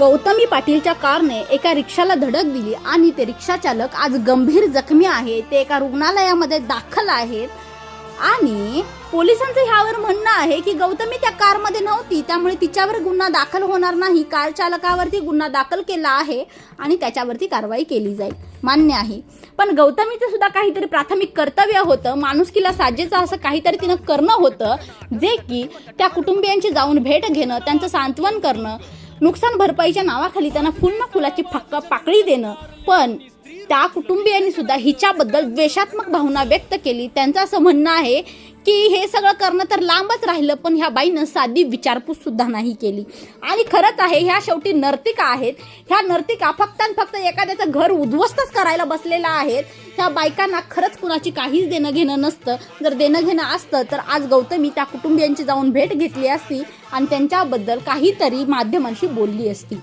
गौतमी पाटीलच्या कारने एका रिक्षाला धडक दिली आणि ते रिक्षा चालक आज गंभीर जखमी आहे. ते एका रुग्णालयामध्ये दाखल आहेत. आणि पोलिसांचं ह्यावर म्हणणं आहे की गौतमी त्या कारमध्ये नव्हती त्यामुळे तिच्यावर गुन्हा दाखल होणार नाही. कार चालकावरती गुन्हा दाखल केला आहे आणि त्याच्यावरती कारवाई केली जाईल. मान्य आहे. पण गौतमीचं सुद्धा काहीतरी प्राथमिक कर्तव्य होतं. माणुसकीला साजेचं असं काहीतरी तिनं करणं होतं. जे की त्या कुटुंबियांची जाऊन भेट घेणं त्यांचं सांत्वन करणं. नुकसान भरपाईच्या नावाखाली त्यांना फुल ना फुलाची फक्क पाकळी देणं. पण त्या कुटुंबियांनी सुद्धा हिच्याबद्दल द्वेषात्मक भावना व्यक्त केली. त्यांचं असं म्हणणं आहे की हे सगळं करणं तर लांबच राहिलं पण ह्या बाईनं साधी विचारपूस सुद्धा नाही केली. आणि खरंच आहे ह्या शेवटी नर्तिका आहेत. ह्या नर्तिका फक्त आणि फक्त एखाद्याचं घर उद्ध्वस्तच करायला बसलेला आहेत ह्या बायकांना खरंच कुणाची काहीच देणं घेणं नसतं. जर देणं घेणं असतं तर आज गौतमी त्या कुटुंबियांची जाऊन भेट घेतली असती आणि त्यांच्याबद्दल काहीतरी माध्यमांशी बोलली असती.